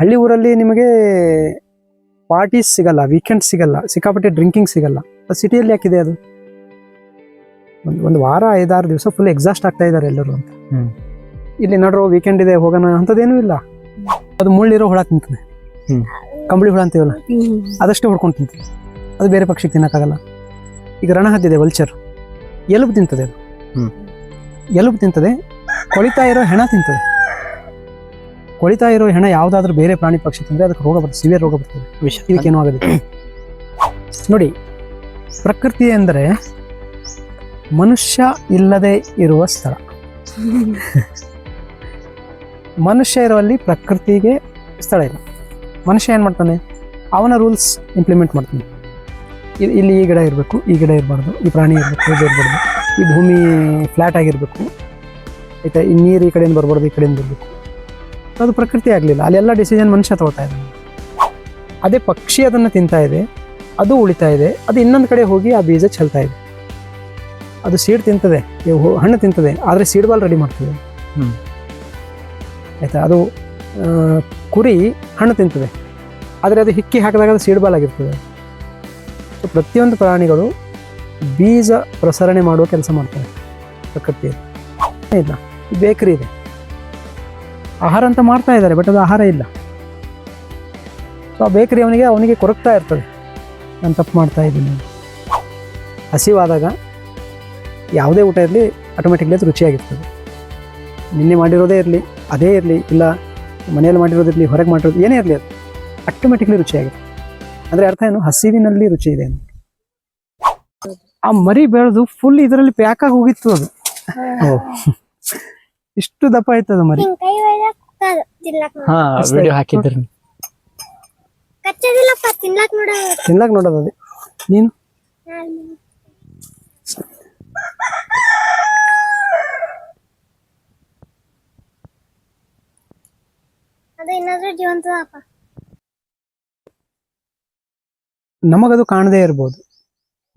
ಹಳ್ಳಿ ಊರಲ್ಲಿ ನಿಮಗೆ ಪಾರ್ಟೀಸ್ ಸಿಗಲ್ಲ ವೀಕೆಂಡ್ ಸಿಗಲ್ಲ ಸಿಕ್ಕಾಪಟ್ಟೆ ಡ್ರಿಂಕಿಂಗ್ ಸಿಗಲ್ಲ. ಅದು ಸಿಟಿಯಲ್ಲಿ ಯಾಕಿದೆ ಅದು? ಒಂದು ಒಂದು ವಾರ ಐದಾರು ದಿವಸ ಫುಲ್ ಎಕ್ಸಾಸ್ಟ್ ಆಗ್ತಾ ಇದ್ದಾರೆ ಎಲ್ಲರೂ ಅಂತ. ಇಲ್ಲಿ ನಡ್ರೋ ವೀಕೆಂಡ್ ಇದೆ ಹೋಗೋಣ ಅಂಥದ್ದೇನೂ ಇಲ್ಲ. ಅದು ಮುಳ್ಳಿರೋ ಹುಳ ತಿಂತದೆ. ಕಂಬಳಿ ಹುಳ ಅಂತೀವಲ್ಲ? ಅದಷ್ಟು ಹೊಡ್ಕೊಂಡು ತಿಂತದೆ ಅದು ಬೇರೆ ಪಕ್ಷಿಗೆ ತಿನ್ನೋಕ್ಕಾಗಲ್ಲ. ಈಗ ರಣ ಹದ್ದಿದೆ ವಲ್ಚರ್ ಎಲುಬು ತಿಂತದೆ ಅದು. ಎಲುಬು ತಿಂತದೆ ಕೊಳಿತಾ ಇರೋ ಹೆಣ ತಿಂತದೆ. ಕೊಳಿತಾ ಇರೋ ಹೆಣ ಯಾವುದಾದ್ರೂ ಬೇರೆ ಪ್ರಾಣಿ ಪಕ್ಷಿ ತಿಂದ್ರೆ ಅದಕ್ಕೆ ರೋಗ ಬರ್ತದೆ ಸಿವಿಯರ್ ರೋಗ ಬರ್ತದೆ. ವಿಷ. ಇದಕ್ಕೇನು ಆಗೋದಿಲ್ಲ. ನೋಡಿ ಪ್ರಕೃತಿ ಎಂದರೆ ಮನುಷ್ಯ ಇಲ್ಲದೆ ಇರುವ ಸ್ಥಳ. ಮನುಷ್ಯ ಇರುವಲ್ಲಿ ಪ್ರಕೃತಿಗೆ ಸ್ಥಳ ಇಲ್ಲ. ಮನುಷ್ಯ ಏನು ಮಾಡ್ತಾನೆ? ಅವನ ರೂಲ್ಸ್ ಇಂಪ್ಲಿಮೆಂಟ್ ಮಾಡ್ತಾನೆ. ಇಲ್ಲಿ ಈ ಗಿಡ ಇರಬೇಕು ಈ ಗಿಡ ಇರಬಾರ್ದು ಈ ಪ್ರಾಣಿ ಇರಬೇಕು ಇದು ಇರಬಾರ್ದು. ಈ ಭೂಮಿ ಫ್ಲ್ಯಾಟ್ ಆಗಿರಬೇಕು. ಆಯಿತಾ? ಈ ನೀರು ಈ ಕಡೆಯಿಂದ ಬರಬಾರ್ದು ಈ ಕಡೆಯಿಂದ ಬರಬೇಕು. ಅದು ಪ್ರಕೃತಿ ಆಗಲಿಲ್ಲ. ಅಲ್ಲೆಲ್ಲ ಡಿಸಿಷನ್ ಮನುಷ್ಯ ತಗೋತಾ ಇದ್ದಾನೆ. ಅದೇ ಪಕ್ಷಿ ಅದನ್ನು ತಿಂತಾ ಇದೆ ಅದು ಉಳಿತಾ ಇದೆ ಅದು ಇನ್ನೊಂದು ಕಡೆ ಹೋಗಿ ಆ ಬೀಜ ಚೆಲ್ತಾ ಇದೆ. ಅದು ಸೀಡ್ ತಿಂತದೆ ಹಣ್ಣು ತಿಂತದೆ ಆದರೆ ಸೀಡ್ ಬಾಲ್ ರೆಡಿ ಮಾಡ್ತದೆ. ಆಯ್ತಾ? ಅದು ಕುರಿ ಹಣ್ಣು ತಿಂತದೆ ಆದರೆ ಅದು ಹಿಕ್ಕಿ ಹಾಕಿದಾಗ ಅದು ಸೀಡ್ ಬಾಲ್ ಆಗಿರ್ತದೆ. ಸೊ ಪ್ರತಿಯೊಂದು ಪ್ರಾಣಿಗಳು ಬೀಜ ಪ್ರಸರಣೆ ಮಾಡುವ ಕೆಲಸ ಮಾಡ್ತವೆ ಪ್ರಕೃತಿಯಲ್ಲಿ. ಆಯಿತಾ? ಬೇಕರಿ ಇದೆ. ಆಹಾರ ಅಂತ ಮಾಡ್ತಾ ಇದ್ದಾರೆ ಬಟ್ ಅದು ಆಹಾರ ಇಲ್ಲ. ಸೊ ಆ ಬೇಕರಿ ಅವನಿಗೆ ಅವನಿಗೆ ಕೊರಗ್ತಾ ಇರ್ತದೆ. ನಾನು ತಪ್ಪು ಮಾಡ್ತಾ ಇದ್ದೀನಿ ಹಸಿವಾದಾಗ ಯಾವುದೇ ಊಟ ಇರಲಿ ಆಟೋಮೆಟಿಕ್ಲಿ ಅದು ರುಚಿಯಾಗಿರ್ತದೆ. ನಿನ್ನೆ ಮಾಡಿರೋದೇ ಇರಲಿ ಅದೇ ಇರಲಿ ಇಲ್ಲ ಮನೆಯಲ್ಲಿ ಮಾಡಿರೋದಿರಲಿ ಹೊರಗೆ ಮಾಡಿರೋದು ಏನೇ ಇರಲಿ ಅದು ಆಟೋಮೆಟಿಕ್ಲಿ ರುಚಿಯಾಗಿರ್ತದೆ. ಅಂದರೆ ಅರ್ಥ ಏನು? ಹಸಿವಿನಲ್ಲಿ ರುಚಿ ಇದೆ ಅಂತ. ಆ ಮರಿ ಬೆಳೆದು ಫುಲ್ ಇದರಲ್ಲಿ ಪ್ಯಾಕಾಗಿ ಹೋಗಿತ್ತು ಅದು. ಇಷ್ಟು ದಪ್ಪ ಆಯ್ತದ ಮರಿ? ಹಾ ವಿಡಿಯೋ ಹಾಕಿದ್ರಿ ತಿನ್ಲಾಕ್ ನೋಡ. ತಿನ್ಲಾಕ್ ನೋಡೋದು ಅದೇ. ನೀನು? ನಮಗದು ಕಾಣದೇ ಇರ್ಬೋದು.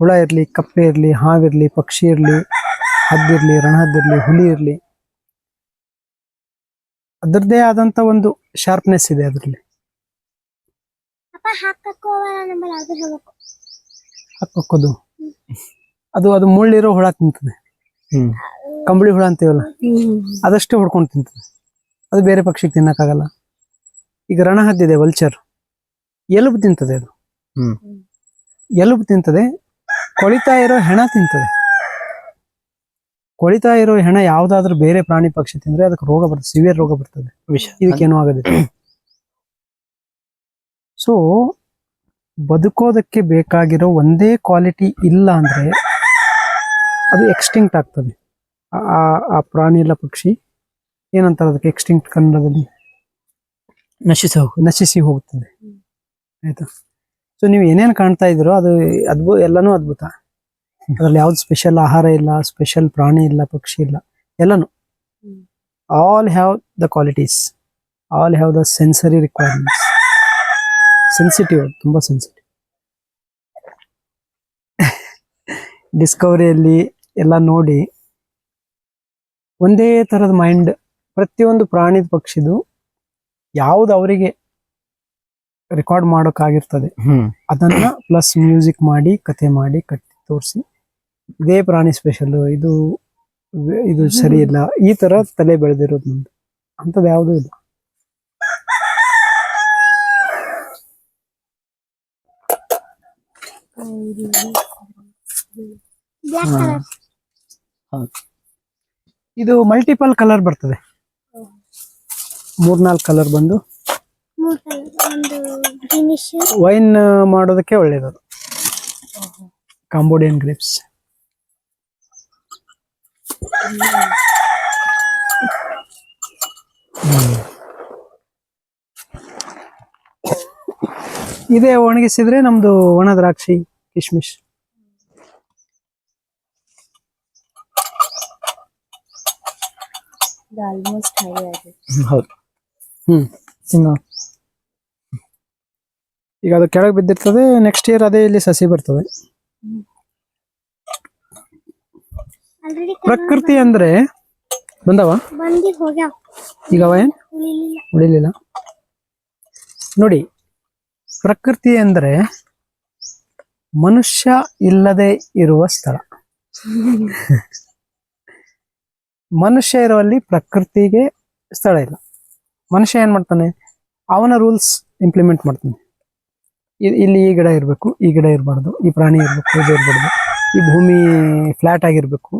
ಹುಳ ಇರಲಿ ಕಪ್ಪೆ ಇರಲಿ ಹಾವಿರಲಿ ಪಕ್ಷಿ ಇರಲಿ ಹದ್ದಿರಲಿ ರಣಹದ್ದಿರಲಿ ಹುಲಿ ಇರಲಿ. ಅದರದ್ದೇ ಆದಂತ ಒಂದು ಶಾರ್ಪ್ನೆಸ್ ಇದೆ ಅದರಲ್ಲಿ. ಹಾಕೋದು ಅದು ಅದು ಮುಳ್ಳಿರೋ ಹುಳ ತಿಂತದೆ. ಹ್ಮ್. ಕಂಬಳಿ ಹುಳ ಅಂತೀವಲ್ಲ? ಅದಷ್ಟೇ ಹೊಡ್ಕೊಂಡು ತಿಂತದೆ. ಅದು ಬೇರೆ ಪಕ್ಷಿಗೆ ತಿನ್ನಕ್ಕಾಗಲ್ಲ. ಈಗ ರಣಹದ್ದಿದೆ ವಲ್ಚರ್ ಎಲುಬು ತಿಂತದೆ ಅದು. ಹ್ಮ್. ಎಲುಬು ತಿಂತದೆ ಕೊಳಿತಾ ಇರೋ ಹೆಣ ತಿಂತದೆ. ಕೊಳಿತಾ ಇರೋ ಹೆಣ ಯಾವ್ದಾದ್ರು ಬೇರೆ ಪ್ರಾಣಿ ಪಕ್ಷಿ ತಿಂದ್ರೆ ಅದಕ್ಕೆ ರೋಗ ಬರ್ತದೆ ಸಿವಿಯರ್ ರೋಗ ಬರ್ತದೆ. ವಿಷ. ಇದಕ್ಕೇನು ಆಗೋದಿಲ್ಲ. ಸೊ ಬದುಕೋದಕ್ಕೆ ಬೇಕಾಗಿರೋ ಒಂದೇ ಕ್ವಾಲಿಟಿ ಇಲ್ಲ ಅಂದ್ರೆ ಅದು ಎಕ್ಸ್ಟಿಂಕ್ಟ್ ಆಗ್ತದೆ. ಆ- ಆ ಪ್ರಾಣಿ ಇಲ್ಲ ಪಕ್ಷಿ ಏನಂತಾರೆ ಅದಕ್ಕೆ ಎಕ್ಸ್ಟಿಂಕ್ಟ್ ಕನ್ನಡದಲ್ಲಿ? ನಶಿಸ ನಶಿಸಿ ಹೋಗುತ್ತದೆ ಆಯ್ತಾ? ಸೊ ನೀವು ಏನೇನು ಕಾಣ್ತಾ ಇದ್ದೀರೋ ಅದು ಅದ್ಭುತ ಎಲ್ಲನೂ ಅದ್ಭುತ. ಅದ್ರಲ್ಲಿ ಯಾವ್ದು ಸ್ಪೆಷಲ್ ಆಹಾರ ಇಲ್ಲ ಸ್ಪೆಷಲ್ ಪ್ರಾಣಿ ಇಲ್ಲ ಪಕ್ಷಿ ಇಲ್ಲ ಎಲ್ಲಾನು. All have the qualities all have the sensory requirements sensitive ತುಂಬಾ ಸೆನ್ಸಿಟಿವ್ ಡಿಸ್ಕವರಿಯಲ್ಲಿ ಎಲ್ಲ ನೋಡಿ ಒಂದೇ ಥರದ ಮೈಂಡ್ ಪ್ರತಿಯೊಂದು ಪ್ರಾಣಿದ ಪಕ್ಷಿದು ಯಾವ್ದು ಅವರಿಗೆ ರೆಕಾರ್ಡ್ ಮಾಡೋಕ್ಕಾಗಿರ್ತದೆ ಅದನ್ನ ಪ್ಲಸ್ ಮ್ಯೂಸಿಕ್ ಮಾಡಿ ಕತೆ ಮಾಡಿ ಕಟ್ಟಿ ತೋರಿಸಿ. ಇದೇ ಪ್ರಾಣಿ ಸ್ಪೆಷಲ್ ಇದು ಇದು ಸರಿ ಇಲ್ಲ. ಈ ತರ ತಲೆ ಬೆಳೆದಿರೋದು ನಮ್ದು ಅಂಥದ್ದು ಯಾವುದೂ ಇಲ್ಲ. ಇದು ಮಲ್ಟಿಪಲ್ ಕಲರ್ ಬರ್ತದೆ. ಮೂರ್ನಾಲ್ಕು ಕಲರ್ ಬಂದು ವೈನ್ ಮಾಡೋದಕ್ಕೆ ಒಳ್ಳೇದು ಅದು ಕಾಂಬೋಡಿಯನ್ ಗ್ರೇಪ್ಸ್ ಇದೇ ಒಣಗಿಸಿದ್ರೆ ನಮ್ದು ಒಣ ದ್ರಾಕ್ಷಿ ಕಿಶ್ಮಿಶ್. ಆಲ್ಮೋಸ್ಟ್ ಹೌದು. ಹ್ಮ್ ಇನ್ನು. ಈಗ ಅದು ಕೆಳಗೆ ಬಿದ್ದಿರ್ತದೆ ನೆಕ್ಸ್ಟ್ ಇಯರ್ ಅದೇ ಇಲ್ಲಿ ಸಸಿ ಬರ್ತದೆ. ಪ್ರಕೃತಿ ಅಂದ್ರೆ ಬಂದವ? ಈಗ ಅವ ಏನ್? ಉಳಿಲಿಲ್ಲ. ಉಳಿಲಿಲ್ಲ. ನೋಡಿ ಪ್ರಕೃತಿ ಅಂದ್ರೆ ಮನುಷ್ಯ ಇಲ್ಲದೆ ಇರುವ ಸ್ಥಳ. ಮನುಷ್ಯ ಇರುವಲ್ಲಿ ಪ್ರಕೃತಿಗೆ ಸ್ಥಳ ಇಲ್ಲ. ಮನುಷ್ಯ ಏನ್ ಮಾಡ್ತಾನೆ? ಅವನ ರೂಲ್ಸ್ ಇಂಪ್ಲಿಮೆಂಟ್ ಮಾಡ್ತಾನೆ. ಇಲ್ಲಿ ಈ ಗಿಡ ಇರಬೇಕು ಈ ಗಿಡ ಇರಬಾರ್ದು ಈ ಪ್ರಾಣಿ ಇರಬೇಕು ಇದು ಇರಬಾರ್ದು. ಈ ಭೂಮಿ ಫ್ಲಾಟ್ ಆಗಿರ್ಬೇಕು.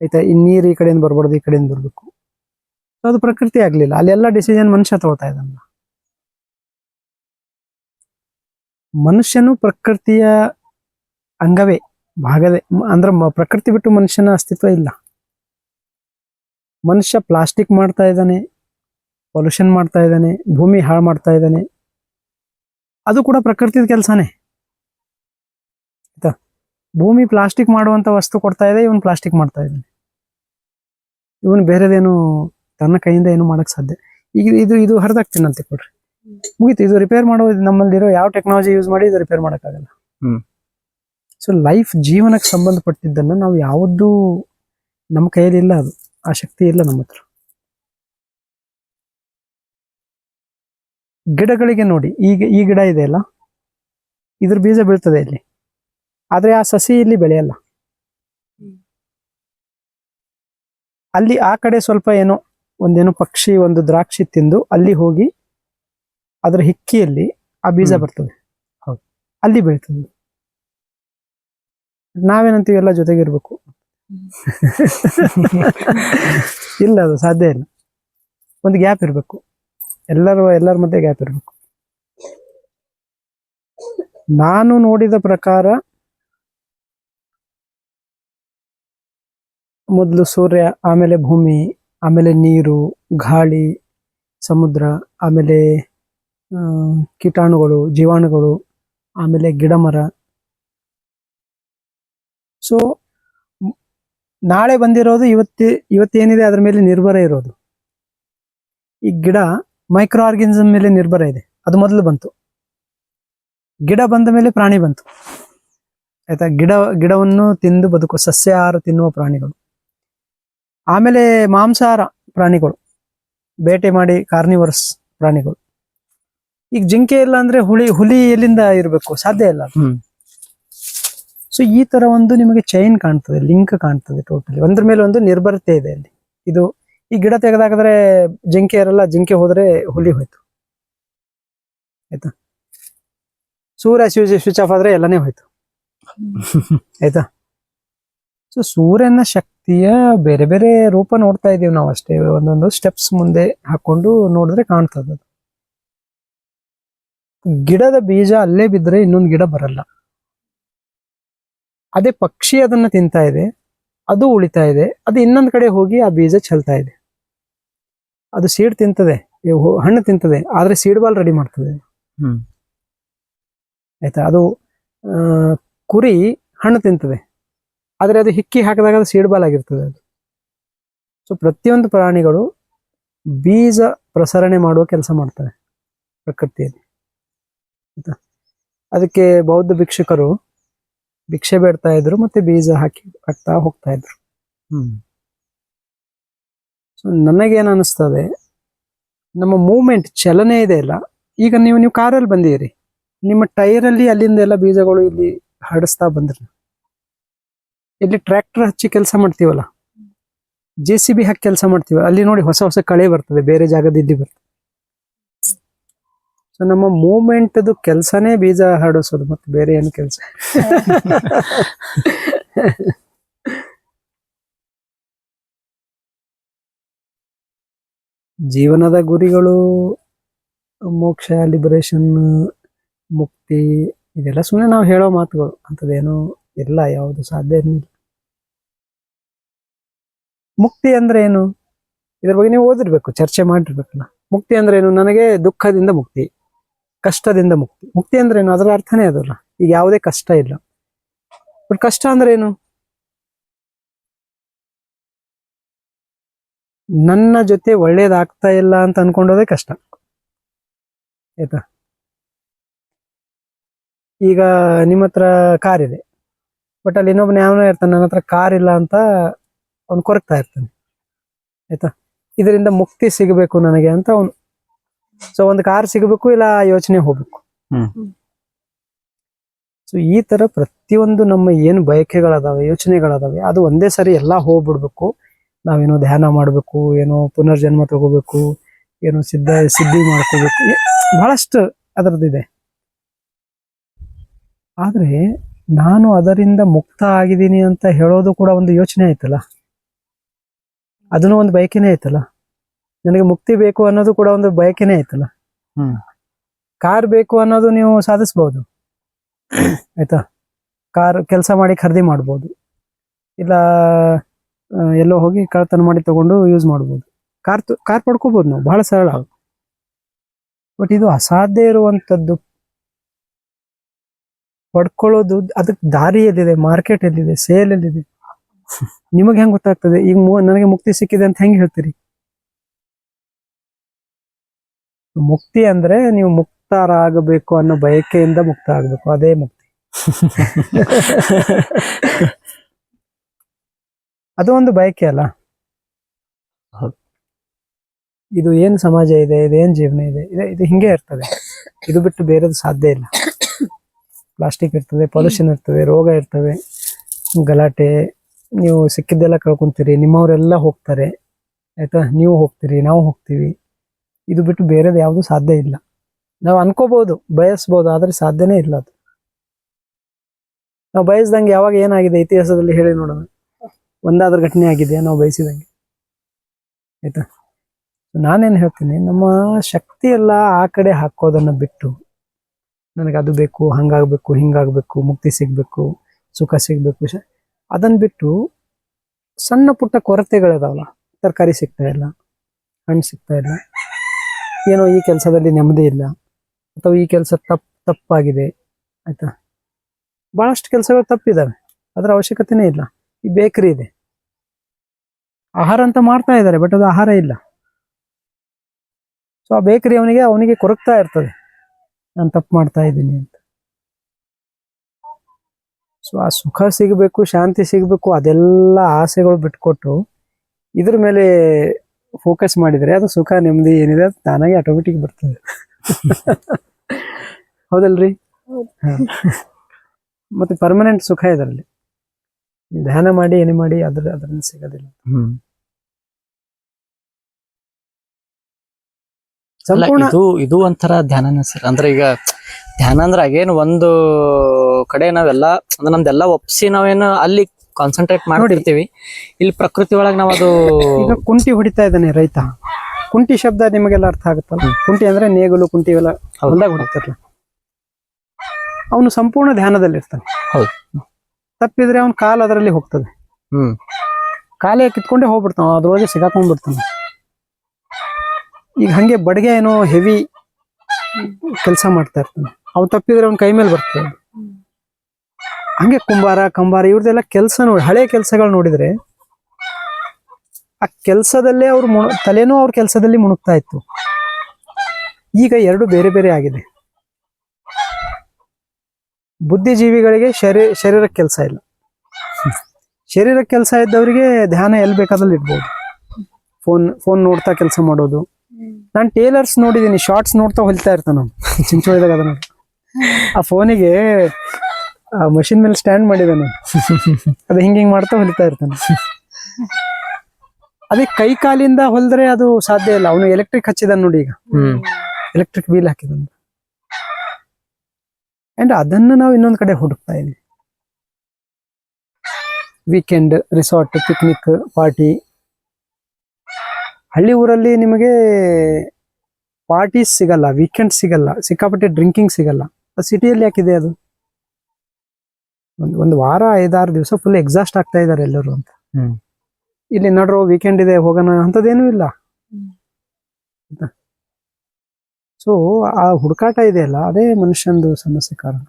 ಆಯ್ತಾ? ಈ ನೀರು ಈ ಕಡೆಯಿಂದ ಬರ್ಬಾರ್ದು, ಈ ಕಡೆಯಿಂದ ಬರಬೇಕು. ಅದು ಪ್ರಕೃತಿ ಆಗ್ಲಿಲ್ಲ. ಅಲ್ಲೆಲ್ಲ ಡಿಸಿಷನ್ ಮನುಷ್ಯ ತಗೋತಾ ಇದ್ದಾನ ಮನುಷ್ಯನು ಪ್ರಕೃತಿಯ ಅಂಗವೇ, ಭಾಗವೇ. ಅಂದ್ರೆ ಪ್ರಕೃತಿ ಬಿಟ್ಟು ಮನುಷ್ಯನ ಅಸ್ತಿತ್ವ ಇಲ್ಲ. ಮನುಷ್ಯ ಪ್ಲಾಸ್ಟಿಕ್ ಮಾಡ್ತಾ ಇದ್ದಾನೆ, ಪೊಲ್ಯೂಷನ್ ಮಾಡ್ತಾ ಇದ್ದಾನೆ, ಭೂಮಿ ಹಾಳು ಮಾಡ್ತಾ ಇದ್ದಾನೆ. ಅದು ಕೂಡ ಪ್ರಕೃತಿದ ಕೆಲಸನೇ. ಆಯ್ತಾ? ಭೂಮಿ ಪ್ಲಾಸ್ಟಿಕ್ ಮಾಡುವಂತ ವಸ್ತು ಕೊಡ್ತಾ ಇದೆ, ಇವನು ಪ್ಲಾಸ್ಟಿಕ್ ಮಾಡ್ತಾ ಇದ್ದಾನೆ. ಇವನು ಬೇರೆದೇನು ತನ್ನ ಕೈಯಿಂದ ಏನು ಮಾಡಕ್ ಸಾಧ್ಯ. ಈಗ ಇದು ಇದು ಹರಿದಾಗ್ತೀನಂತೆ ಕೊಡ್ರಿ. ಮುಗೀತು ಇದು ರಿಪೇರ್ ಮಾಡೋ ನಮ್ಮಲ್ಲಿರೋ ಯಾವ ಟೆಕ್ನಾಲಜಿ ಯೂಸ್ ಮಾಡಿ ಇದು ರಿಪೇರ್ ಮಾಡೋಕ್ಕಾಗಲ್ಲ. ಹ್ಮ್. ಸೊ ಲೈಫ್ ಜೀವನಕ್ಕೆ ಸಂಬಂಧಪಟ್ಟಿದ್ದನ್ನ ನಾವು ಯಾವುದು ನಮ್ಮ ಕೈಯಲ್ಲಿ ಇಲ್ಲ ಅದು. ಆ ಶಕ್ತಿ ಇಲ್ಲ ನಮ್ಮ ಹತ್ರ. ಗಿಡಗಳಿಗೆ ನೋಡಿ ಈಗ ಈ ಗಿಡ ಇದೆ ಅಲ್ಲ? ಇದ್ರ ಬೀಜ ಬೀಳ್ತದೆ ಇಲ್ಲಿ. ಆದ್ರೆ ಆ ಸಸಿ ಇಲ್ಲಿ ಬೆಳೆಯಲ್ಲ. ಅಲ್ಲಿ ಆ ಕಡೆ ಸ್ವಲ್ಪ ಏನೋ ಒಂದೇನೋ ಪಕ್ಷಿ ಒಂದು ದ್ರಾಕ್ಷಿ ತಿಂದು ಅಲ್ಲಿ ಹೋಗಿ ಅದರ ಹಿಕ್ಕಿಯಲ್ಲಿ ಆ ಬೀಜ ಬರ್ತದೆ. ಹೌದು. ಅಲ್ಲಿ ಬೆಳೀತದೆ. ನಾವೇನಂತೀವಿ ಎಲ್ಲ ಜೊತೆಗಿರ್ಬೇಕು ಇಲ್ಲ ಅದು ಸಾಧ್ಯ ಇಲ್ಲ. ಒಂದು ಗ್ಯಾಪ್ ಇರಬೇಕು. ಎಲ್ಲರ ಎಲ್ಲರ ಮಧ್ಯೆ ಗ್ಯಾಪ್ ಇರಬೇಕು. ನಾನು ನೋಡಿದ ಪ್ರಕಾರ ಮೊದಲು ಸೂರ್ಯ, ಆಮೇಲೆ ಭೂಮಿ, ಆಮೇಲೆ ನೀರು, ಗಾಳಿ, ಸಮುದ್ರ, ಆಮೇಲೆ ಕೀಟಾಣುಗಳು, ಜೀವಾಣುಗಳು, ಆಮೇಲೆ ಗಿಡ ಮರ ಸೊ ನಾಳೆ ಬಂದಿರೋದು ಇವತ್ತು, ಇವತ್ತೇನಿದೆ ಅದ್ರ ಮೇಲೆ ನಿರ್ಭರ ಇರೋದು. ಈ ಗಿಡ ಮೈಕ್ರೋ ಆರ್ಗನಿಸಮ್ ಮೇಲೆ ನಿರ್ಭರ ಇದೆ. ಅದು ಮೊದಲು ಬಂತು. ಗಿಡ ಬಂದ ಮೇಲೆ ಪ್ರಾಣಿ ಬಂತು. ಆಯ್ತಾ? ಗಿಡ, ಗಿಡವನ್ನು ತಿಂದು ಬದುಕು ಸಸ್ಯಾಹಾರ ತಿನ್ನುವ ಪ್ರಾಣಿಗಳು. ಆಮೇಲೆ ಮಾಂಸಾಹಾರ ಪ್ರಾಣಿಗಳು ಬೇಟೆ ಮಾಡಿ ಕಾರ್ನಿವರ್ಸ್ ಪ್ರಾಣಿಗಳು ಈಗ ಜಿಂಕೆ ಇಲ್ಲ ಅಂದ್ರೆ ಹುಳಿ ಹುಲಿ ಎಲ್ಲಿಂದ ಇರಬೇಕು ಸಾಧ್ಯ ಇಲ್ಲ. ಸೊ ಈ ತರ ಒಂದು ನಿಮಗೆ ಚೈನ್ ಕಾಣ್ತದೆ ಲಿಂಕ್ ಕಾಣ್ತದೆ ಟೋಟಲಿ ಒಂದ್ರ ಮೇಲೆ ಒಂದು ನಿರ್ಭರತೆ ಇದೆ ಅಲ್ಲಿ ಇದು ಈ ಗಿಡ ತೆಗೆದಾಕಿದ್ರೆ ಜಿಂಕೆ ಇರಲ್ಲ ಜಿಂಕೆ ಹೋದ್ರೆ ಹುಲಿ ಹೋಯ್ತು ಆಯ್ತಾ ಸೂರ್ಯ ಸ್ವಿಚ್ ಸ್ವಿಚ್ ಆಫ್ ಆದ್ರೆ ಎಲ್ಲನೇ ಹೋಯ್ತು ಆಯ್ತಾ ಸೊ ಸೂರ್ಯನ ಶಕ್ತಿಯ ಬೇರೆ ಬೇರೆ ರೂಪ ನೋಡ್ತಾ ಇದೀವಿ ನಾವು ಅಷ್ಟೇ. ಒಂದೊಂದು ಸ್ಟೆಪ್ಸ್ ಮುಂದೆ ಹಾಕೊಂಡು ನೋಡಿದ್ರೆ ಕಾಣ್ತದೆ ಗಿಡದ ಬೀಜ ಅಲ್ಲೇ ಬಿದ್ರೆ ಇನ್ನೊಂದು ಗಿಡ ಬರಲ್ಲ. ಅದೇ ಪಕ್ಷಿ ಅದನ್ನ ತಿಂತಾ ಇದೆ ಅದು ಉಳಿತಾ ಇದೆ ಅದು ಇನ್ನೊಂದು ಕಡೆ ಹೋಗಿ ಆ ಬೀಜ ಚೆಲ್ತಾ ಇದೆ. ಅದು ಸೀಡ್ ತಿಂತದೆ ಹಣ್ಣು ತಿಂತದೆ ಆದ್ರೆ ಸೀಡ್ ಬಾಲ್ ರೆಡಿ ಮಾಡ್ತದೆ. ಹ್ಮ್. ಆಯ್ತಾ? ಅದು ಕುರಿ ಹಣ್ಣು ತಿಂತದೆ. ಆದ್ರೆ ಅದು ಹಿಕ್ಕಿ ಹಾಕಿದಾಗ ಅದು ಸೀಡ್ ಬಾಲ್ ಆಗಿರ್ತದೆ ಅದು. ಸೊ ಪ್ರತಿಯೊಂದು ಪ್ರಾಣಿಗಳು ಬೀಜ ಪ್ರಸರಣೆ ಮಾಡುವ ಕೆಲಸ ಮಾಡ್ತವೆ ಪ್ರಕೃತಿಯಲ್ಲಿ. ಆಯ್ತಾ? ಅದಕ್ಕೆ ಬೌದ್ಧ ಭಿಕ್ಷುಕರು ಭಿಕ್ಷೆ ಬೇಡ್ತಾ ಇದ್ರು ಮತ್ತೆ ಬೀಜ ಹಾಕಿ ಹಾಕ್ತಾ ಹೋಗ್ತಾ ಇದ್ರು. ಹ್ಮ್. ಸೊ ನನಗೇನು ಅನಿಸ್ತದೆ, ನಮ್ಮ ಮೂಮೆಂಟ್ ಚಲನೆ ಇದೆ ಅಲ್ಲ, ಈಗ ನೀವು ನೀವು ಕಾರಲ್ಲಿ ಬಂದಿರಿ ನಿಮ್ಮ ಟೈರಲ್ಲಿ ಅಲ್ಲಿಂದ ಎಲ್ಲ ಬೀಜಗಳು ಇಲ್ಲಿ ಹರಡಿಸ್ತಾ ಬಂದ್ರಿ. ಇಲ್ಲಿ ಟ್ರ್ಯಾಕ್ಟರ್ ಹಚ್ಚಿ ಕೆಲಸ ಮಾಡ್ತೀವಲ್ಲ? ಜೆ ಸಿ ಬಿ ಹಾಕಿ ಕೆಲಸ ಮಾಡ್ತೀವಿ ಅಲ್ಲಿ ನೋಡಿ ಹೊಸ ಹೊಸ ಕಳೆ ಬರ್ತದೆ, ಬೇರೆ ಜಾಗದಿದ್ದು ಬರ್ತದೆ ಸೊ ನಮ್ಮ ಮೂಮೆಂಟ್ದು ಕೆಲಸನೇ ಬೀಜ ಹಾಡಿಸೋದು, ಮತ್ತೆ ಬೇರೆ ಏನು ಕೆಲಸ ಜೀವನದ ಗುರಿಗಳು, ಮೋಕ್ಷ ಲಿಬರೇಷನ್ ಮುಕ್ತಿ, ಇದೆಲ್ಲ ಸುಮ್ಮನೆ ನಾವು ಹೇಳೋ ಮಾತುಗಳು. ಅಂಥದ್ದೇನು ಇಲ್ಲ, ಯಾವುದು ಸಾಧ್ಯ ಇರಲಿಲ್ಲ ಮುಕ್ತಿ ಅಂದ್ರೆ ಏನು? ಇದ್ರ ಬಗ್ಗೆ ನೀವು ಓದಿರ್ಬೇಕು, ಚರ್ಚೆ ಮಾಡಿರ್ಬೇಕಲ್ಲ. ಮುಕ್ತಿ ಅಂದ್ರೆ ಏನು? ನನಗೆ ದುಃಖದಿಂದ ಮುಕ್ತಿ, ಕಷ್ಟದಿಂದ ಮುಕ್ತಿ. ಮುಕ್ತಿ ಅಂದ್ರೆ ಏನು? ಅದರ ಅರ್ಥನೇ ಅದಲ್ಲ. ಈಗ ಯಾವುದೇ ಕಷ್ಟ ಇಲ್ಲ. ಬಟ್ ಕಷ್ಟ ಅಂದ್ರೆ ಏನು? ನನ್ನ ಜೊತೆ ಒಳ್ಳೇದಾಗ್ತಾ ಇಲ್ಲ ಅಂತ ಅನ್ಕೊಂಡೋದೇ ಕಷ್ಟ. ಆಯ್ತಾ? ಈಗ ನಿಮ್ಮ ಹತ್ರ ಕಾರ್ ಬಟ್ ಅಲ್ಲಿ ಇನ್ನೊಬ್ಬನ ಯಾವನೋ ಇರ್ತಾನೆ ನನ್ನ ಹತ್ರ ಕಾರ್ ಇಲ್ಲ ಅಂತ ಅವ್ನು ಕೊರಕ್ತಾ ಇರ್ತಾನೆ. ಆಯ್ತಾ? ಇದರಿಂದ ಮುಕ್ತಿ ಸಿಗಬೇಕು ನನಗೆ ಅಂತ ಅವನು. ಸೊ ಒಂದು ಕಾರ್ ಸಿಗಬೇಕು ಇಲ್ಲ ಯೋಚನೆ ಹೋಗ್ಬೇಕು. ಸೊ ಈ ತರ ಪ್ರತಿಯೊಂದು ನಮ್ಮ ಏನು ಬಯಕೆಗಳದಾವೆ ಯೋಚನೆಗಳದಾವೆ ಅದು ಒಂದೇ ಸರಿ ಎಲ್ಲ ಹೋಗ್ಬಿಡ್ಬೇಕು. ನಾವೇನೋ ಧ್ಯಾನ ಮಾಡಬೇಕು ಏನೋ ಪುನರ್ಜನ್ಮ ತಗೋಬೇಕು ಏನೋ ಸಿದ್ಧ ಸಿದ್ಧಿ ಮಾಡ್ಕೋಬೇಕು ಬಹಳಷ್ಟು ಅದರದ್ದಿದೆ. ಆದ್ರೆ ನಾನು ಅದರಿಂದ ಮುಕ್ತ ಆಗಿದ್ದೀನಿ ಅಂತ ಹೇಳೋದು ಕೂಡ ಒಂದು ಯೋಚನೆ ಆಯ್ತಲ್ಲ? ಅದನ್ನು ಒಂದು ಬಯಕೆನೇ ಆಯ್ತಲ್ಲ? ನನಗೆ ಮುಕ್ತಿ ಬೇಕು ಅನ್ನೋದು ಕೂಡ ಒಂದು ಬಯಕೆನೇ ಆಯ್ತಲ್ಲ? ಹ್ಮ್. ಕಾರ್ ಬೇಕು ಅನ್ನೋದು ನೀವು ಸಾಧಿಸ್ಬೋದು. ಆಯ್ತಾ? ಕಾರ್ ಕೆಲಸ ಮಾಡಿ ಖರೀದಿ ಮಾಡ್ಬೋದು. ಇಲ್ಲ ಎಲ್ಲೋ ಹೋಗಿ ಕಳ್ತನ ಮಾಡಿ ತಗೊಂಡು ಯೂಸ್ ಮಾಡ್ಬೋದು. ಕಾರ್ ಕಾರ್ ಪಡ್ಕೋಬೋದು ನಾವು. ಬಹಳ ಸರಳ. ಬಟ್ ಇದು ಅಸಾಧ್ಯ ಇರುವಂತದ್ದು ಪಡ್ಕೊಳ್ಳೋದು ಅದಕ್ಕೆ ದಾರಿ ಎಲ್ಲಿದೆ? ಮಾರ್ಕೆಟ್ ಎಲ್ಲಿದೆ? ಸೇಲ್ ಎಲ್ಲಿದೆ? ನಿಮಗೆ ಹೆಂಗ್ ಗೊತ್ತಾಗ್ತದೆ? ಈಗ ನನಗೆ ಮುಕ್ತಿ ಸಿಕ್ಕಿದೆ ಅಂತ ಹೆಂಗ್ ಹೇಳ್ತೀರಿ? ಮುಕ್ತಿ ಅಂದ್ರೆ ನೀವು ಮುಕ್ತರಾಗಬೇಕು ಅನ್ನೋ ಬಯಕೆಯಿಂದ ಮುಕ್ತ ಆಗ್ಬೇಕು ಅದೇ ಮುಕ್ತಿ. ಅದು ಒಂದು ಬಯಕೆ ಅಲ್ಲ. ಇದು ಏನ್ ಸಮಾಜ ಇದೆ? ಇದೇನ್ ಜೀವನ ಇದೆ? ಇದು ಇದು ಹಿಂಗೆ ಇರ್ತದೆ. ಇದು ಬಿಟ್ಟು ಬೇರೆದು ಸಾಧ್ಯ ಇಲ್ಲ. ಪ್ಲಾಸ್ಟಿಕ್ ಇರ್ತದೆ ಪೊಲ್ಯೂಷನ್ ಇರ್ತದೆ ರೋಗ ಇರ್ತವೆ ಗಲಾಟೆ ನೀವು ಸಿಕ್ಕಿದ್ದೆಲ್ಲ ಕಳ್ಕೊಂತೀರಿ ನಿಮ್ಮವರೆಲ್ಲ ಹೋಗ್ತಾರೆ ಆಯಿತಾ? ನೀವು ಹೋಗ್ತೀರಿ ನಾವು ಹೋಗ್ತೀವಿ. ಇದು ಬಿಟ್ಟು ಬೇರೆದು ಯಾವುದು ಸಾಧ್ಯ ಇಲ್ಲ. ನಾವು ಅನ್ಕೋಬಹುದು ಬಯಸ್ಬೋದು ಆದ್ರೆ ಸಾಧ್ಯನೇ ಇಲ್ಲ ಅದು. ನಾವು ಬಯಸ್ದಂಗೆ ಯಾವಾಗ ಏನಾಗಿದೆ ಇತಿಹಾಸದಲ್ಲಿ ಹೇಳಿ ನೋಡೋಣ. ಒಂದಾದ್ರ ಘಟನೆ ಆಗಿದೆ ನಾವು ಬಯಸಿದಂಗೆ. ಆಯ್ತಾ? ನಾನೇನು ಹೇಳ್ತೀನಿ ನಮ್ಮ ಶಕ್ತಿ ಎಲ್ಲ ಆ ಕಡೆ ಹಾಕೋದನ್ನ ಬಿಟ್ಟು ನನಗೆ ಅದು ಬೇಕು, ಹಂಗಾಗಬೇಕು, ಹಿಂಗಾಗ್ಬೇಕು, ಮುಕ್ತಿ ಸಿಗಬೇಕು, ಸುಖ ಸಿಗಬೇಕು. ಅದನ್ನು ಬಿಟ್ಟು ಸಣ್ಣ ಪುಟ್ಟ ಕೊರತೆಗಳಿದಾವಲ್ಲ ತರಕಾರಿ ಸಿಗ್ತಾ ಇಲ್ಲ, ಹಣ್ಣು ಸಿಗ್ತಾ ಇಲ್ಲ, ಏನೋ ಈ ಕೆಲಸದಲ್ಲಿ ನೆಮ್ಮದಿ ಇಲ್ಲ, ಅಥವಾ ಈ ಕೆಲಸ ತಪ್ಪು ತಪ್ಪಾಗಿದೆ, ಆಯಿತಾ? ಭಾಳಷ್ಟು ಕೆಲಸಗಳು ತಪ್ಪಿದ್ದಾವೆ ಅದರ ಅವಶ್ಯಕತೆನೇ ಇಲ್ಲ, ಈ ಬೇಕರಿ ಇದೆ. ಆಹಾರ ಅಂತ ಮಾಡ್ತಾ ಇದ್ದಾರೆ, ಬಟ್ ಅದು ಆಹಾರ ಇಲ್ಲ. ಸೊ ಆ ಬೇಕರಿ ಅವನಿಗೆ ಅವನಿಗೆ ಕೊರಗ್ತಾ ಇರ್ತದೆ. ನಾನು ತಪ್ಪು ಮಾಡ್ತಾ ಇದ್ದೀನಿ ಅಂತ. ಸೊ ಆ ಸುಖ ಸಿಗಬೇಕು, ಶಾಂತಿ ಸಿಗಬೇಕು, ಅದೆಲ್ಲ ಆಸೆಗಳು ಬಿಟ್ಕೊಟ್ಟು ಇದ್ರ ಮೇಲೆ ಫೋಕಸ್ ಮಾಡಿದ್ರೆ ಅದು ಸುಖ, ನೆಮ್ಮದಿ ಏನಿದೆ ಅದು ತಾನಾಗಿ ಆಟೋಮೆಟಿಕ್ ಬರ್ತದೆ. ಹೌದಲ್ರಿ. ಮತ್ತೆ ಪರ್ಮನೆಂಟ್ ಸುಖ ಇದರಲ್ಲಿ. ಧ್ಯಾನ ಮಾಡಿ, ಏನು ಮಾಡಿ, ಅದ್ರ ಅದರಿಂದ ಸಿಗೋದಿಲ್ಲ ಇದು ಇದು ಒಂಥರ ಧ್ಯಾನನ ಸರ್. ಅಂದ್ರೆ ಈಗ ಧ್ಯಾನ ಅಂದ್ರೆ ಅಗೇನ್ ಒಂದು ಕಡೆ ನಾವೆಲ್ಲ ಅಂದ್ರೆ ನಮ್ದೆಲ್ಲ ಒಪ್ಸಿ ನಾವೇನು ಅಲ್ಲಿ ಕಾನ್ಸಂಟ್ರೇಟ್ ಮಾಡಿರ್ತೀವಿ ಇಲ್ಲಿ ಪ್ರಕೃತಿ ಒಳಗ್ ನಾವ್ ಅದು ಈಗ ಕುಂಟಿ ಹೊಡಿತಾ ಇದ್ದಾನೆ ರೈತ. ಕುಂಟಿ ಶಬ್ದ ನಿಮಗೆಲ್ಲ ಅರ್ಥ ಆಗುತ್ತಲ್ಲ? ಕುಂಟಿ ಅಂದ್ರೆ ನೇಗಲು ಕುಂಟಿ ಇವೆಲ್ಲ ಹೊಲದಾಗ ಹೊಡಿತಾರಲ್ಲ. ಅವನು ಸಂಪೂರ್ಣ ಧ್ಯಾನದಲ್ಲಿರ್ತಾನೆ. ಹೌದು. ತಪ್ಪಿದ್ರೆ ಅವನ್ ಕಾಲು ಅದರಲ್ಲಿ ಹೋಗ್ತದೆ. ಹ್ಮ್. ಕಾಲೇ ಕಿತ್ಕೊಂಡೇ ಹೋಗ್ಬಿಡ್ತಾನ ಅದ್ರೊಳಗೆ ಸಿಗಾಕೊಂಡ್ ಬಿಡ್ತಾನೆ ಈಗ ಹಂಗೆ ಬಡಿಗೆ ಏನೋ ಹೆವಿ ಕೆಲಸ ಮಾಡ್ತಾ ಇರ್ತಾನೆ. ಅವ್ ತಪ್ಪಿದ್ರೆ ಅವ್ನ ಕೈ ಮೇಲೆ ಬರ್ತದೆ. ಹಂಗೆ ಕುಂಬಾರ, ಕಂಬಾರ ಇವ್ರದೆಲ್ಲ ಕೆಲಸ ನೋಡಿ, ಹಳೆ ಕೆಲಸಗಳು ನೋಡಿದ್ರೆ ಆ ಕೆಲಸದಲ್ಲೇ ಅವ್ರು ಮುಣ, ತಲೆನೂ ಅವ್ರ ಕೆಲಸದಲ್ಲಿ ಮುಣುಗ್ತಾ ಇತ್ತು. ಈಗ ಎರಡು ಬೇರೆ ಬೇರೆ ಆಗಿದೆ. ಬುದ್ಧಿಜೀವಿಗಳಿಗೆ ಶರೀರ ಶರೀರಕ್ಕೆ ಕೆಲಸ ಇಲ್ಲ. ಶರೀರ ಕೆಲಸ ಇದ್ದವರಿಗೆ ಧ್ಯಾನ ಎಲ್ಲಿ ಬೇಕಾದಲ್ಲಿ ಇಡ್ಬೋದು. ಫೋನ್ ಫೋನ್ ನೋಡ್ತಾ ಕೆಲಸ ಮಾಡೋದು. ನಾನು ಟೇಲರ್ಸ್ ನೋಡಿದೀನಿ ಶಾರ್ಟ್ಸ್ ನೋಡ್ತಾ ಹೊಲಿತಾ ಇರ್ತಾನ ಚಿಂಚೋಳಿದಾಗ ಅದನ್ನ. ಆ ಫೋನಿಗೆ ಆ ಮಷಿನ್ ಮೇಲೆ ಸ್ಟ್ಯಾಂಡ್ ಮಾಡಿದಾನೆ ಅದು ಹಿಂಗೆ ಹಿಂಗ್ ಮಾಡ್ತಾ ಹೊಲಿತಾ ಇರ್ತಾನೆ ಅದೇ ಕೈ ಕಾಲಿಂದ ಹೊಲಿದ್ರೆ ಅದು ಸಾಧ್ಯ ಇಲ್ಲ. ಅವನು ಎಲೆಕ್ಟ್ರಿಕ್ ಹಚ್ಚಿದಾನ ನೋಡಿ ಈಗ. Electric wheel ಹಾಕಿದಾನ. ಅಂಡ್ ಅದನ್ನ ನಾವು ಇನ್ನೊಂದ್ ಕಡೆ ಹುಡುಕ್ತಾ ಇದೀವಿ. ವೀಕೆಂಡ್ ರಿಸಾರ್ಟ್ ಪಿಕ್ನಿಕ್ ಪಾರ್ಟಿ ಹಳ್ಳಿ ಊರಲ್ಲಿ ನಿಮಗೆ ಪಾರ್ಟೀಸ್ ಸಿಗಲ್ಲ ವೀಕೆಂಡ್ ಸಿಗಲ್ಲ ಸಿಕ್ಕಾಪಟ್ಟೆ ಡ್ರಿಂಕಿಂಗ್ ಸಿಗಲ್ಲ. ಸಿಟಿಯಲ್ಲಿ ಯಾಕಿದೆ ಅದು? ಒಂದು ಒಂದು ವಾರ ಐದಾರು ದಿವಸ ಫುಲ್ ಎಕ್ಸಾಸ್ಟ್ ಆಗ್ತಾ ಇದ್ದಾರೆ ಎಲ್ಲರೂ ಅಂತ. ಇಲ್ಲಿ ನಡ್ರೋ ವೀಕೆಂಡ್ ಇದೆ ಹೋಗೋಣ ಅಂಥದ್ದೇನೂ ಇಲ್ಲ. ಸೊ ಆ ಹುಡುಕಾಟ ಇದೆಯಲ್ಲ ಅದೇ ಮನುಷ್ಯಂದು ಸಮಸ್ಯೆ ಕಾರಣ.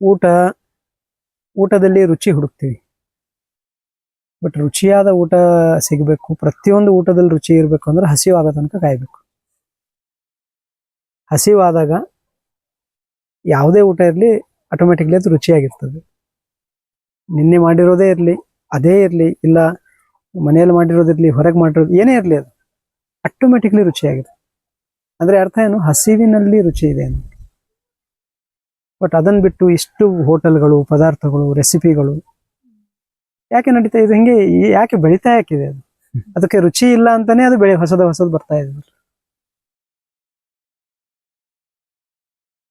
ಊಟ ಊಟದಲ್ಲಿ ರುಚಿ ಹುಡುಕ್ತೀವಿ. ಬಟ್ ರುಚಿಯಾದ ಊಟ ಸಿಗಬೇಕು. ಪ್ರತಿಯೊಂದು ಊಟದಲ್ಲಿ ರುಚಿ ಇರಬೇಕು ಅಂದ್ರೆ ಹಸಿವಾದ ತನಕ ಕಾಯಬೇಕು. ಹಸಿವಾದಾಗ ಯಾವುದೇ ಊಟ ಇರಲಿ ಆಟೋಮೆಟಿಕ್ಲಿ ಅದು ರುಚಿಯಾಗಿರ್ತದೆ. ನಿನ್ನೆ ಮಾಡಿರೋದೇ ಇರಲಿ, ಅದೇ ಇರಲಿ, ಇಲ್ಲ ಮನೆಯಲ್ಲಿ ಮಾಡಿರೋದಿರಲಿ ಹೊರಗೆ ಮಾಡಿರೋದು ಏನೇ ಇರಲಿ ಅದು ಆಟೋಮೆಟಿಕ್ಲಿ ರುಚಿಯಾಗಿದೆ. ಅಂದರೆ ಅರ್ಥ ಏನು? ಹಸಿವಿನಲ್ಲಿ ರುಚಿ ಇದೆ ಬಟ್ ಅದನ್ನ ಬಿಟ್ಟು ಇಷ್ಟು ಹೋಟೆಲ್ಗಳು, ಪದಾರ್ಥಗಳು, ರೆಸಿಪಿಗಳು ಯಾಕೆ ನಡೀತಾ ಇದೆ? ಹಿಂಗೆ ಯಾಕೆ ಬೆಳೀತಾ ಯಾಕಿದೆ ಅದು? ಅದಕ್ಕೆ ರುಚಿ ಇಲ್ಲ ಅಂತಾನೆ ಅದು ಬೆಳೆ ಹೊಸದ ಹೊಸದು ಬರ್ತಾ ಇದೆ.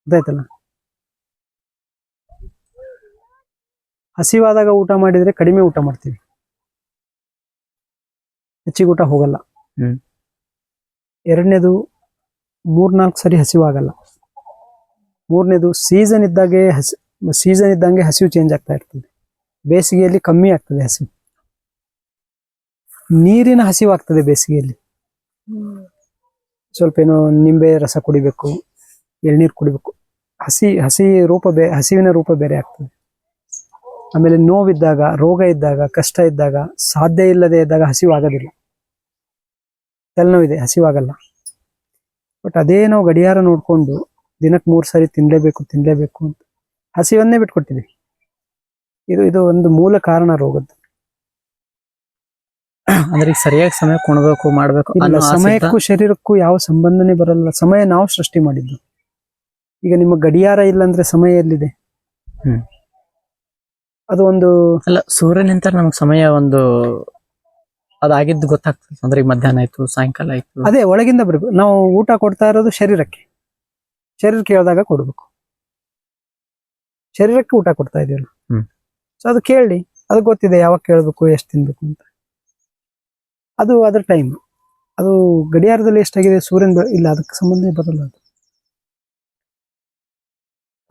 ಗೊತ್ತಾಯ್ತಲ್ಲ? ಹಸಿವಾದಾಗ ಊಟ ಮಾಡಿದ್ರೆ ಕಡಿಮೆ ಊಟ ಮಾಡ್ತೀವಿ. ಹೆಚ್ಚಿಗೆ ಊಟ ಹೋಗಲ್ಲ. ಹ್ಮ್. ಎರಡನೇದು ಮೂರ್ನಾಲ್ಕು ಸರಿ ಹಸಿವಾಗಲ್ಲ. ಮೂರನೇದು ಸೀಸನ್ ಇದ್ದಾಗೆ ಹಸಿ ಸೀಸನ್ ಇದ್ದಂಗೆ ಹಸಿವು ಚೇಂಜ್ ಆಗ್ತಾ ಇರ್ತದೆ. ಬೇಸಿಗೆಯಲ್ಲಿ ಕಮ್ಮಿ ಆಗ್ತದೆ ಹಸಿವು. ನೀರಿನ ಹಸಿವಾಗ್ತದೆ ಬೇಸಿಗೆಯಲ್ಲಿ. ಸ್ವಲ್ಪ ಏನೋ ನಿಂಬೆ ರಸ ಕುಡಿಬೇಕು, ಎಳ್ನೀರು ಕುಡಿಬೇಕು. ಹಸಿ ಹಸಿ ರೂಪ ಬೇ, ಹಸಿವಿನ ರೂಪ ಬೇರೆ ಆಗ್ತದೆ. ಆಮೇಲೆ ನೋವಿದ್ದಾಗ, ರೋಗ ಇದ್ದಾಗ, ಕಷ್ಟ ಇದ್ದಾಗ, ಸಾಧ್ಯ ಇಲ್ಲದೆ ಇದ್ದಾಗ ಹಸಿವು ಆಗೋದಿಲ್ಲ. ತಲೆನೋವಿದೆ ಹಸಿವಾಗಲ್ಲ ಬಟ್ ಅದೇ ನಾವು ಗಡಿಯಾರ ನೋಡ್ಕೊಂಡು ದಿನಕ್ಕೆ ಮೂರು ಸಾರಿ ತಿನ್ಲೇಬೇಕು ತಿನ್ಲೇಬೇಕು ಅಂತ ಹಸಿವನ್ನೇ ಬಿಟ್ಕೊಟ್ಟಿದ್ದೀವಿ. ಇದು ಇದು ಒಂದು ಮೂಲ ಕಾರಣ ರೋಗದ್ದು. ಅಂದ್ರೆ ಈಗ ಸರಿಯಾಗಿ ಸಮಯ ಕುಣಬೇಕು ಮಾಡ್ಬೇಕು ಸಮಯಕ್ಕೂ ಶರೀರಕ್ಕೂ ಯಾವ ಸಂಬಂಧನೇ ಬರಲ್ಲ. ಸಮಯ ನಾವು ಸೃಷ್ಟಿ ಮಾಡಿದ್ದು. ಈಗ ನಿಮ್ಮ ಗಡಿಯಾರ ಇಲ್ಲ ಅಂದ್ರೆ ಸಮಯ ಎಲ್ಲಿದೆ. ಅದು ಒಂದು ಅಲ್ಲ ಸೂರ್ಯ ನಿಂತ ನಮ್ಗೆ ಸಮಯ ಒಂದು ಅದಾಗಿದ್ದು ಗೊತ್ತಾಗ್ತದೆ. ಅಂದ್ರೆ ಈಗ ಮಧ್ಯಾಹ್ನ ಆಯ್ತು ಸಾಯಂಕಾಲ ಆಯ್ತು. ಅದೇ ಒಳಗಿಂದ ಬರ್ಬೇಕು. ನಾವು ಊಟ ಕೊಡ್ತಾ ಇರೋದು ಶರೀರಕ್ಕೆ. ಶರೀರಕ್ಕೆ ಹೇಳಿದಾಗ ಕೊಡ್ಬೇಕು. ಶರೀರಕ್ಕೆ ಊಟ ಕೊಡ್ತಾ ಹ್ಮ್. ಸೊ ಅದು ಕೇಳಿ. ಅದು ಗೊತ್ತಿದೆ ಯಾವಾಗ ಕೇಳಬೇಕು, ಎಷ್ಟು ತಿನ್ಬೇಕು ಅಂತ. ಅದು ಅದ್ರ ಟೈಮ್ ಅದು ಗಡಿಯಾರದಲ್ಲಿ ಎಷ್ಟಾಗಿದೆ, ಸೂರ್ಯನ ಇಲ್ಲ, ಅದಕ್ಕೆ ಸಂಬಂಧ ಬರಲ್ಲ ಅದು.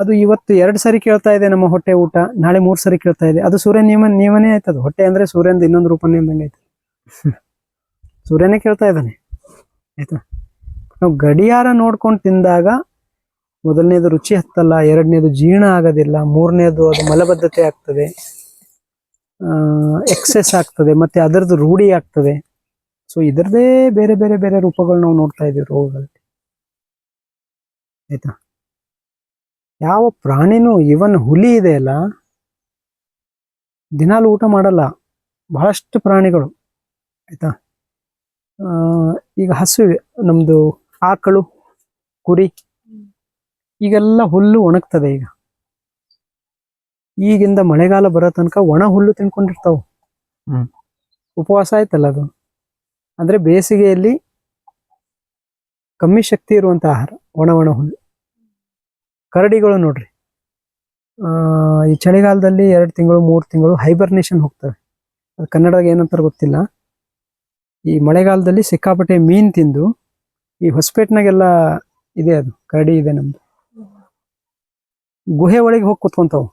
ಅದು ಇವತ್ತು ಎರಡು ಸಾರಿ ಕೇಳ್ತಾ ಇದೆ ನಮ್ಮ ಹೊಟ್ಟೆ ಊಟ, ನಾಳೆ ಮೂರು ಸಾರಿ ಕೇಳ್ತಾ ಇದೆ. ಅದು ಸೂರ್ಯ ನಿಯಮ, ನಿಯಮನೇ ಅದು. ಹೊಟ್ಟೆ ಅಂದ್ರೆ ಸೂರ್ಯನ ಇನ್ನೊಂದು ರೂಪನೇ ಅಂದಂಗೆ ಆಯ್ತು. ಸೂರ್ಯನೇ ಕೇಳ್ತಾ ಇದ್ದಾನೆ. ಆಯ್ತಾ? ನಾವು ಗಡಿಯಾರ ನೋಡ್ಕೊಂಡು ತಿಂದಾಗ ಮೊದಲನೇದು ರುಚಿ ಹತ್ತಲ್ಲ, ಎರಡನೇದು ಜೀರ್ಣ ಆಗೋದಿಲ್ಲ, ಮೂರನೇದು ಅದು ಮಲಬದ್ಧತೆ ಆಗ್ತದೆ. ಎಕ್ಸೆಸ್ ಆಗ್ತದೆ, ಮತ್ತೆ ಅದರದ್ದು ರೂಢಿ ಆಗ್ತದೆ. ಸೊ ಇದರದೇ ಬೇರೆ ಬೇರೆ ಬೇರೆ ರೂಪಗಳು ನಾವು ನೋಡ್ತಾ ಇದೀವಿ ರೋಗಗಳಲ್ಲಿ. ಆಯ್ತಾ? ಯಾವ ಪ್ರಾಣಿನೂ ಇವನ್ ಹುಲಿ ಇದೆ ಅಲ್ಲ, ದಿನಾಲು ಊಟ ಮಾಡಲ್ಲ. ಬಹಳಷ್ಟು ಪ್ರಾಣಿಗಳು. ಆಯ್ತಾ? ಈಗ ಹಸುವೆ ನಮ್ಮದು ಆಕಳು, ಕುರಿ ಈಗೆಲ್ಲ ಹುಲ್ಲು ಒಣಗ್ತದೆ ಈಗ. ಈಗಿಂದ ಮಳೆಗಾಲ ಬರೋ ತನಕ ಒಣ ಹುಲ್ಲು ತಿನ್ಕೊಂಡಿರ್ತಾವ. ಉಪವಾಸ ಆಯ್ತಲ್ಲ ಅದು. ಅಂದ್ರೆ ಬೇಸಿಗೆಯಲ್ಲಿ ಕಮ್ಮಿ ಶಕ್ತಿ ಇರುವಂತ ಆಹಾರ ಒಣ ಒಣ ಹುಲ್ಲು. ಕರಡಿಗಳು ನೋಡ್ರಿ. ಆ ಈ ಚಳಿಗಾಲದಲ್ಲಿ ಎರಡು ತಿಂಗಳು ಮೂರು ತಿಂಗಳು ಹೈಬರ್ನೇಷನ್ ಹೋಗ್ತವೆ. ಅದು ಕನ್ನಡದಾಗ ಏನಂತಾರೆ ಗೊತ್ತಿಲ್ಲ. ಈ ಮಳೆಗಾಲದಲ್ಲಿ ಸಿಕ್ಕಾಪಟ್ಟೆ ಮೀನ್ ತಿಂದು ಈ ಹೊಸಪೇಟ್ನಾಗೆಲ್ಲ ಇದೆ ಅದು ಕರಡಿ ಇದೆ ನಮ್ದು. ಗುಹೆ ಒಳಗೆ ಹೋಗಿ ಕುತ್ಕೊಂತಾವು.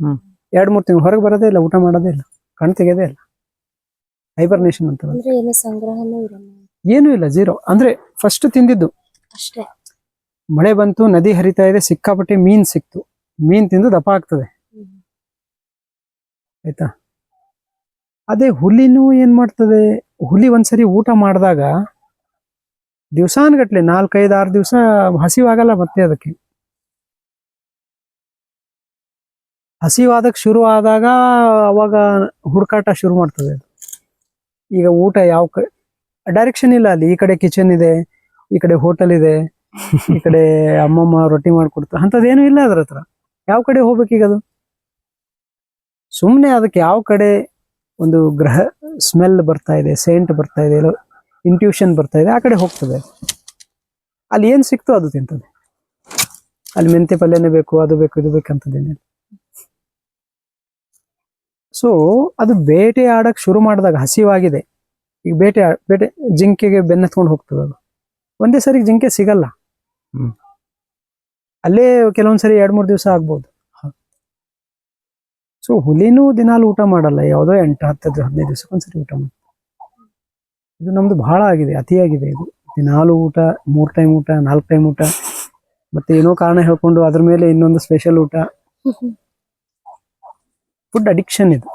ಹ್ಮ್. ಎರಡ್ ಮೂರ್ ತಿಂಗಳು ಹೊರಗೆ ಬರೋದೇ ಇಲ್ಲ ಊಟ ಮಾಡೋದೇ ಇಲ್ಲ ಕಣ್ ತೆಗೆಯೋದೇ ಇಲ್ಲ. ಹೈಬರ್ನೇಷನ್ ಅಂತ ಅಂದ್ರೆ ಏನು ಸಂಗ್ರಹನೂ ಇರಲ್ಲ. ಏನೂ ಇಲ್ಲ ಜೀರೋ ಅಂದ್ರೆ ಫಸ್ಟ್ ತಿಂದಿದ್ದು. ಅಷ್ಟೇ. ಮಳೆ ಬಂತು ನದಿ ಹರಿತಾ ಇದೆ ಸಿಕ್ಕಾಪಟ್ಟೆ ಮೀನ್ ಸಿಕ್ತು. ಮೀನ್ ತಿಂದು ದಪ್ಪ ಆಗ್ತದೆ. ಆಯ್ತಾ? ಅದೇ ಹುಲಿನೂ ಏನ್ ಮಾಡ್ತದೆ? ಹುಲಿ ಒಂದ್ಸರಿ ಊಟ ಮಾಡಿದಾಗ ದಿವಸಾನ್ಗಟ್ಲೆ ನಾಲ್ಕೈದು ಆರು ದಿವಸ ಹಸಿವಾಗಲ್ಲ ಮತ್ತೆ ಅದಕ್ಕೆ. ಹಸಿವಾದಕ್ಕೆ ಶುರು ಆದಾಗ ಅವಾಗ ಹುಡುಕಾಟ ಶುರು ಮಾಡ್ತದೆ. ಈಗ ಊಟ ಯಾವ ಡೈರೆಕ್ಷನ್ ಇಲ್ಲ ಅಲ್ಲಿ. ಈ ಕಡೆ ಕಿಚನ್ ಇದೆ, ಈ ಕಡೆ ಹೋಟೆಲ್ ಇದೆ, ಈ ಕಡೆ ಅಮ್ಮಮ್ಮ ರೊಟ್ಟಿ ಮಾಡ್ಕೊಡ್ತಾರೆ ಅಂಥದ್ದೇನು ಇಲ್ಲ ಅದ್ರ ಹತ್ರ. ಯಾವ ಕಡೆ ಹೋಗ್ಬೇಕೀಗ ಅದು? ಸುಮ್ಮನೆ ಅದಕ್ಕೆ ಯಾವ ಕಡೆ ಒಂದು ಗ್ರಹ ಸ್ಮೆಲ್ ಬರ್ತಾ ಇದೆ ಸೇಂಟ್ ಬರ್ತಾ ಇದೆ ಇಂಟ್ಯೂಷನ್ ಬರ್ತಾ ಇದೆ, ಆ ಕಡೆ ಹೋಗ್ತದೆ. ಅಲ್ಲಿ ಏನು ಸಿಕ್ತೋ ಅದು ತಿಂತದೆ. ಅಲ್ಲಿ ಮೆಂತೆ ಪಲ್ಯನೇ ಬೇಕು, ಅದು ಬೇಕು, ಇದು ಬೇಕಂತದೇನಿಲ್ಲ ಸೊ ಅದು ಬೇಟೆ ಆಡಕ್ಕೆ ಶುರು ಮಾಡಿದಾಗ ಹಸಿವಾಗಿದೆ. ಈಗ ಬೇಟೆ ಬೇಟೆ ಜಿಂಕೆಗೆ ಬೆನ್ನತ್ಕೊಂಡು ಹೋಗ್ತದೆ ಅದು. ಒಂದೇ ಸರಿ ಜಿಂಕೆ ಸಿಗಲ್ಲ. ಹ್ಮ್. ಅಲ್ಲೇ ಕೆಲವೊಂದ್ ಸರಿ ಎರಡ್ ಮೂರ್ ದಿವಸ ಆಗ್ಬೋದು. ಸೊ ಹುಲಿನೂ ದಿನಾಲು ಊಟ ಮಾಡಲ್ಲ. ಯಾವುದೋ ಎಂಟು ಹತ್ತು ಹದಿನೈದು ದಿವಸಕ್ಕೊಂದ್ಸರಿ ಊಟ ಮಾಡಿ ಇದು ನಮ್ದು ಬಹಳ ಆಗಿದೆ ಅತಿಯಾಗಿದೆ ಇದು. ದಿನಾಲು ಊಟ ಮೂರು ಟೈಮ್ ಊಟ ನಾಲ್ಕು ಟೈಮ್ ಊಟ ಮತ್ತೆ ಏನೋ ಕಾರಣ ಹೇಳ್ಕೊಂಡು ಅದ್ರ ಮೇಲೆ ಇನ್ನೊಂದು ಸ್ಪೆಷಲ್ ಊಟ. ಫುಡ್ ಅಡಿಕ್ಷನ್ ಇದು.